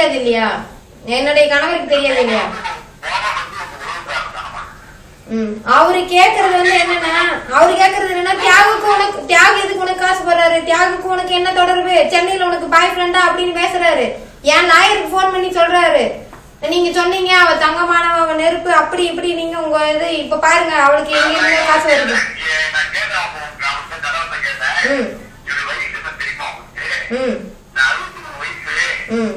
தெரியாது இல்லையா என்னுடைய கணவருக்கு தெரியாது இல்லையா அவரு கேக்குறது வந்து என்னன்னா அவரு கேக்குறது என்னன்னா தியாகம் உனக்கு தியாக எதுக்கு உனக்கு காசு போடுறாரு? தியாகுக்கு உனக்கு என்ன தொடர்பு? சென்னையில உனக்கு பாய் ஃப்ரெண்டா அப்படின்னு பேசுறாரு. என் லாயருக்கு போன் பண்ணி சொல்றாரு. நீங்க சொன்னீங்க அவ தங்கமானவ அவ நெருப்பு அப்படி இப்படி நீங்க உங்க இது இப்ப பாருங்க அவளுக்கு எங்க இருந்து காசு வருது? ம். ம். ம்.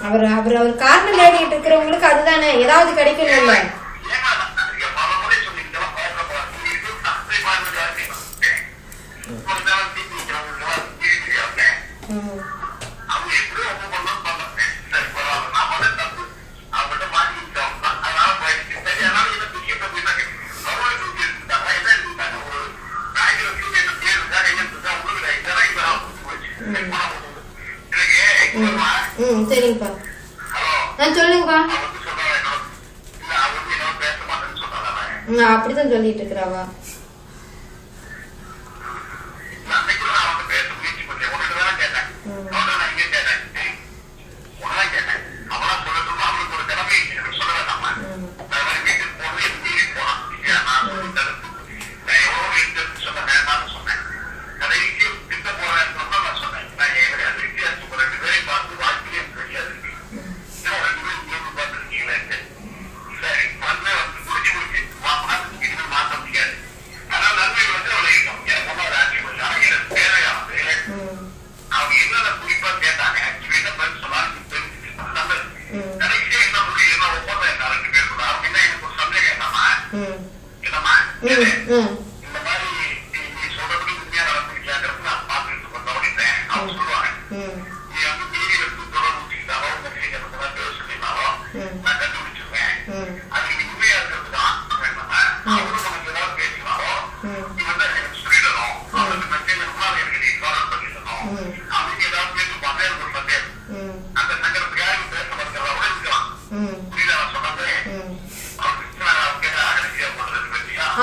அவர் அவர் அவர் காரணம் தேடிட்டு இருக்கிறவங்களுக்கு அதுதானே? ஏதாவது கிடைக்கும் இல்லை அப்படிதான் சொல்லிட்டு இருக்கிறாவா?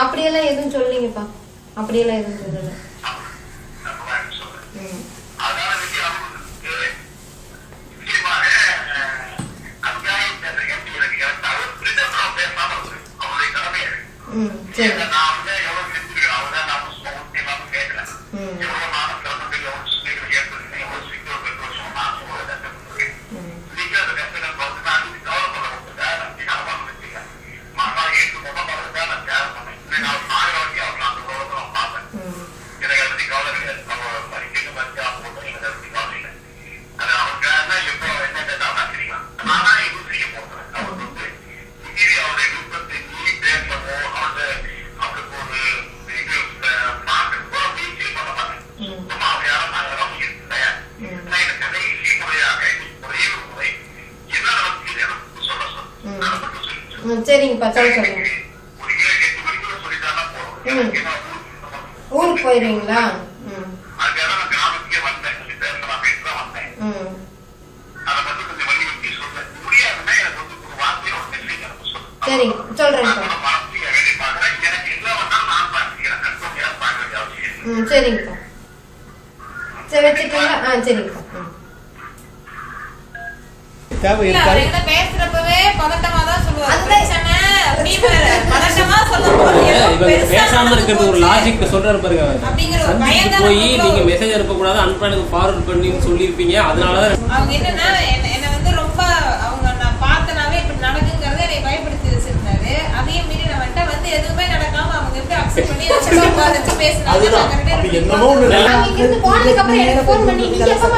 அப்படியெல்லாம் எதுவும் சொல்லீங்கப்பா அப்படியெல்லாம் எதுவும் சொல்லல. 嗯。ம் சரிங்கப்பா சொல்ல சொல்லுங்க. ஊருக்கு போயிடுவீங்களா ம். ம். சரிங்க சொல்கிறேங்கப்பா ம் சரிங்கப்பா சரி வச்சுட்டீங்களா ஆ சரிங்கப்பா ம். தேவை பேசாம இருக்கிறது ஒரு லாஜிக் சொல்றாரு பாருங்க போய் நீங்க மெசேஜ் அனுப்ப அன்பானுக்கு ஃபார்வர்ட் பண்ணி சொல்லியிருப்பீங்க. அதனாலதான் அவங்க என்னன்னா என்ன வந்து ரொம்ப அவங்க நான் பார்த்தனாவே இப்படி நடக்குங்கிறத என்னை பயப்படுத்தி வச்சிருந்தாரு. அதையும் மீறி நான் வந்துட்டா வந்து எதுவுமே நடக்காம அவங்க அக்செப்ட் பண்ணி வச்சு என்னமோ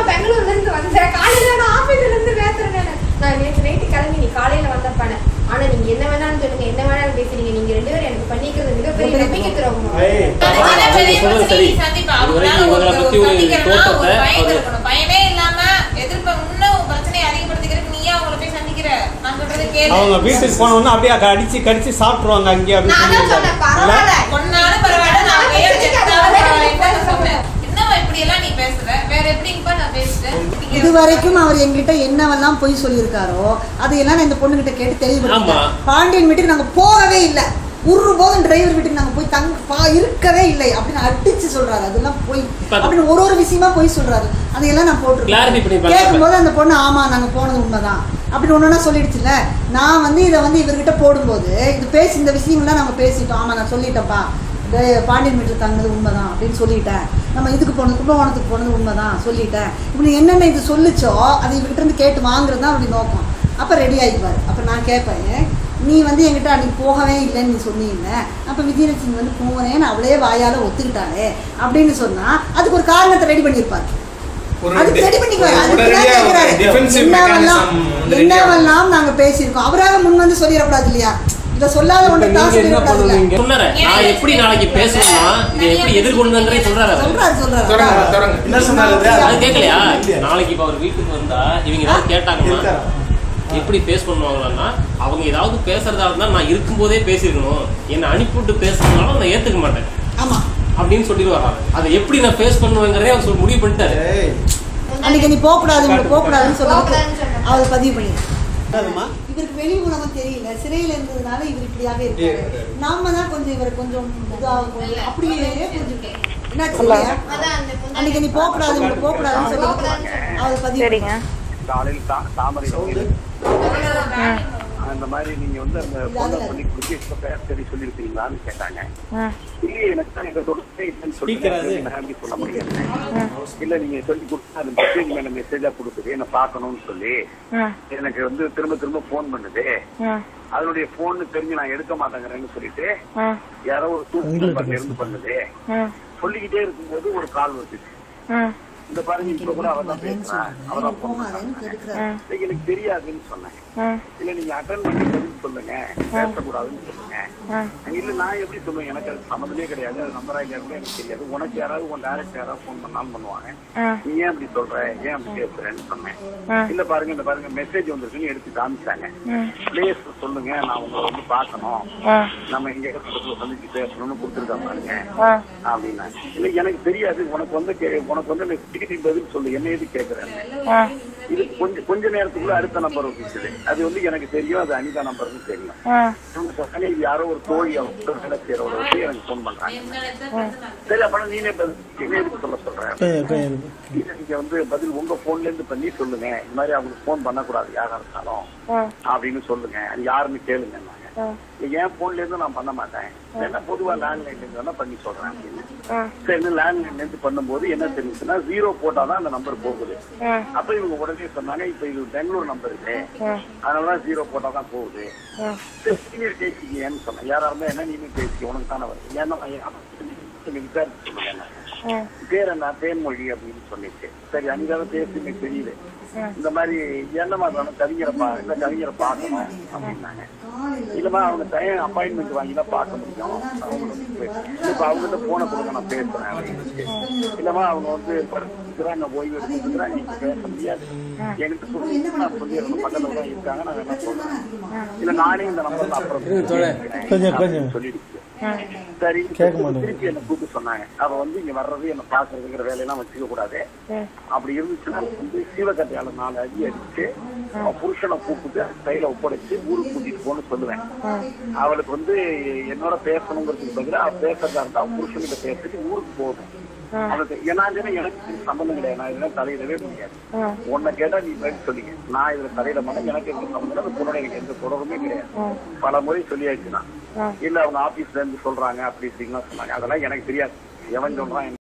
அவங்க வீட்டுக்கு போனோம்னா அப்படியே அடிச்சு கடிச்சு சாப்பிட்டுருவாங்க அங்கேயே இது வரைக்கும் அவர் எங்கிட்ட என்னவெல்லாம் பொய் சொல்லியிருக்காரோ அதையெல்லாம் நான் இந்த பொண்ணுகிட்ட கேட்டு தெளிவுபடுத்திட்டேன். ஆமா. பாண்டியன் வீட்டுக்கு நாங்க போகவே இல்லை. ஒரு போதும் டிரைவர் வீட்டுக்கு நாங்க போய் தங்க பா இருக்கவே இல்லை அப்படின்னு அடிச்சு சொல்றாரு. அதெல்லாம் போய். அப்படின்னு ஒரு ஒரு விஷயமா போய் சொல்றாரு. அதையெல்லாம் நான் போட்டுருக்கேன். கேட்கும்போது அந்த பொண்ணு ஆமா நாங்க போனது உண்மைதான். அப்படி ஒன்றா சொல்லிடுச்சுல நான் வந்து இதை வந்து இவர்கிட்ட போடும்போது இது பேசி இந்த விஷயங்கள்லாம் நம்ம பேசிட்டோம். ஆமாம் நான் சொல்லிட்டேன்ப்பா. இந்த பாண்டியன் வீட்டில் தங்கினது உண்மைதான் அப்படின்னு சொல்லிட்டேன். நம்ம இதுக்கு போனது கும்பகோணத்துக்கு போனது உண்மைதான் சொல்லிட்டேன். இப்படி என்னென்ன இது சொல்லிச்சோ அதை இவர்கிட்ட இருந்து கேட்டு வாங்குறது தான் அப்படி நோக்கம். அப்போ ரெடி ஆகிப்பார் அப்போ நான் கேட்பேன் நீ வந்து என்கிட்ட அன்றைக்கி போகவே இல்லைன்னு நீ சொன்னீங்க. அப்போ விஜயலட்சுமி வந்து போனேன்னு அவளே வாயால் ஒத்துக்கிட்டாளே அப்படின்னு சொன்னால் அதுக்கு ஒரு காரணத்தை ரெடி பண்ணியிருப்பார். என்னவெல்லாம் நாங்க பேசியிருக்கோம். அவராக முன் வந்து சொல்லிடக்கூடாது இல்லையா? இதை சொல்லாத ஒன்று சொன்னாரு நான் எப்படி நாளைக்கு பேசணும்னா இதை எப்படி எதிர்கொள்ளுங்கிறே சொல்றாரு. சொல்றாரு சொல்றாரு. தொடங்க அதான். தொடங்க. என்ன சொன்னாரு? அது கேட்கலையா? நாளைக்கு இப்ப அவர் வீட்டுக்கு வந்தா இவங்க ஏதாவது கேட்டாங்கன்னா? எப்படி பேஸ் பண்ணுவாங்கன்னா அவங்க ஏதாவது பேசுறதா இருந்தா நான் இருக்கும்போதே பேசியிருக்கணும் என்னை அனுப்பிவிட்டு பேசுறதுனால நான் ஏத்துக்க மாட்டேன். அப்படின்னு சொல்லிடுவாங்க அதை எப்படி நான் ஃபேஸ் பண்ணுவேங்கிறதே அவர் சொல்லி முடிவு பண்ணிட்டாரு. அன்னைக்கு நீ போகக்கூடாது உங்களுக்கு போகக்கூடாதுன்னு சொல்லிட்டு போகக்கூடாதுன்னு சொன்னேன். அவர் பதிவு பண்ணிடுறாரு என்னதும்மா? இவருக்கு வெளி உலகம் தெரியல. சிறையில இருந்ததுனால இவர் இப்படியாக இருக்காரு. நாம தான் கொஞ்சம் இவரை கொஞ்சம் இதாக கொஞ்சம் அப்படியே முந்தானை- அன்னைக்கு நீ போகக்கூடாது உங்களுக்கு போகக்கூடாதுன்னு சொல்லிட்டு போகக்கூடாதுன்னு சொன்னேன். அவர் பதிவு சரிங்க. தாமரை அந்த மாதிரி நீங்க வந்து அந்த பொண்ணை பண்ணி குடிச்சு சரி சொல்லியிருக்கீங்களான்னு கேட்டாங்க. இல்லையே எனக்கு தான் எங்க அது. சொல்லி முடியாது இல்ல நீங்க சொல்லி கொடுத்தா அது மெசேஜ் மேல மெசேஜா கொடுக்குது. என்ன பார்க்கணும்னு சொல்லி. எனக்கு வந்து திரும்ப திரும்ப போன் பண்ணுது. அதனுடைய போன் தெரிஞ்சு நான் எடுக்க மாட்டேங்கிறேன்னு சொல்லிட்டு யாரோ ஒரு தூக்கு இருந்து பண்ணுது. சொல்லிக்கிட்டே இருக்கும்போது ஒரு கால் வருது. ஆ. இந்த பாருங்க இப்ப கூட அவன் தான் பேசுறான். அவன் தான் எனக்கு தெரியாதுன்னு சொன்னேன். இல்ல நீங்க அட்டன் பண்ணி பதில் சொல்லுங்க. பேசக்கூடாதுன்னு சொல்லுங்க இல்ல நான் எப்படி சொல்லுவேன்? எனக்கு அது சம்மந்தமே கிடையாது. அது நம்பரா இல்லையா கூட எனக்கு தெரியாது. உனக்கு யாராவது உன் டேரக்ட் யாராவது ஃபோன் பண்ணாலும் பண்ணுவாங்க. நீ ஏன் அப்படி சொல்ற? ஏன் அப்படி பேசுறேன்னு சொன்னேன். இல்ல பாருங்க இந்த பாருங்க மெசேஜ் வந்திருக்குன்னு எடுத்து காமிச்சாங்க. பிளேஸ் சொல்லுங்க நான் உங்களை வந்து பார்க்கணும். ஆ. நம்ம இங்க இடத்துல சந்திச்சு பேசணும்னு கொடுத்துருக்கா பாருங்க. அப்படின்னா இல்ல எனக்கு தெரியாது. உனக்கு வந்து உனக்கு வந்து எனக்கு திருப்பி பதில் சொல்லு என்ன எது கேக்குறேன் ஆ. இது கொஞ்சம் கொஞ்ச நேரத்துக்குள்ள அடுத்த நம்பர் வந்துச்சு அது வந்து எனக்கு தெரியும் அது அனிதா நம்பர்னு தெரியும். சொன்னாங்க, இது யாரோ ஒரு தோழி அவங்க வேலை வந்து எனக்கு ஃபோன் பண்றாங்க. சரி அப்ப நீனே பதில் என்ன எதுக்கு சொல்ல சொல்றேன் நீங்க வந்து பதில் உங்க போன்ல இருந்து பண்ணி சொல்லுங்க. இந்த மாதிரி அவங்களுக்கு போன் பண்ணக்கூடாது யாரா இருந்தாலும். அப்படின்னு சொல்லுங்க. அது யாருன்னு கேளுங்க என் போன்ல இருந்து நான் பண்ண மாட்டேன்? ஏன்னா பொதுவா லேண்ட்லைன்ல இருந்து பண்ணி சொல்றேன். சரி லேண்ட்லைன்ல இருந்து பண்ணும்போது என்ன தெரிஞ்சுச்சுன்னா ஜீரோ போட்டாதான் அந்த நம்பர் போகுது. அப்ப இவங்க உடனே சொன்னாங்க இப்ப இது பெங்களூர் நம்பர் இருக்கு அதனாலதான் ஜீரோ போட்டாதான் போகுது. நீங்க பேசிக்கன்னு சொன்னேன். யாரா இருந்தா என்ன நீங்க பேசிக்க உனக்கு தானே வருது ஏன்னா விசாரிச்சு பேர் என்ன தேன்மொழி அப்படின்னு சொல்லிட்டு. சரி அஞ்சாவது பேசி எனக்கு தெரியல இந்த மாதிரி என்னமா தானே கவிஞரை பா இல்ல கவிஞரை பார்க்கணும் அப்படின்னாங்க. இல்லம்மா அவங்க டைம் அப்பாயின்மெண்ட் வாங்கி தான் பார்க்க முடியும். அவங்க வந்து இப்ப அவங்ககிட்ட போன கொடுங்க நான் பேசுறேன் அப்படின்ட்டு இல்லம்மா அவங்க வந்து படுத்துக்கிறாங்க ஓய்வு எடுத்துக்கிறாங்க நீங்க பேச முடியாது. என்கிட்ட சொல்லி நான் சொல்லிடணும் பக்கத்துல தான் இருக்காங்க நான் என்ன சொல்றேன்? இல்ல நானே இந்த நம்பர்ல அப்புறம் கொஞ்சம், கொஞ்சம். சொல்லிடுச்சு சரி. திருப்பி என்ன கூப்பிட்டு சொன்னாங்க. அவ வந்து இங்க வர்றது என்ன பாக்குறதுங்கிற வேலையெல்லாம் வச்சுக்க கூடாது. அப்படி இருந்துச்சுன்னா வந்து சீவக்கட்டையால நாலு அடி அடிச்சு புருஷனை கூப்பிட்டு கையில ஒப்படைச்சு ஊருக்கு கூட்டிட்டு போன்னு சொல்லுவேன். அவளுக்கு வந்து என்னோட பேசணுங்கிறதுக்கு பதிலா அவ பேசுறதா இருந்தா அவன் புருஷன்கிட்ட பேசிட்டு ஊருக்கு போகணும். அவளுக்கு ஏன்னா இதுல எனக்கு சம்பந்தம் கிடையாது. நான் இதெல்லாம் தலையிடவே முடியாது. உன்னை கேட்டா நீ பதில் சொல்லிக்க. நான் இதுல தலையிட மாட்டேன். எனக்கு எந்த சம்பந்தம். அந்த பொண்ணோட எனக்கு எந்த தொடர்புமே கிடையாது. பல முறை சொல்லியாச்சு நான் இல்ல அவங்க ஆபீஸ்ல இருந்து சொல்றாங்க அப்படி இப்படின்லாம் சொன்னாங்க. அதெல்லாம் எனக்கு தெரியாது. எவன் சொல்றான்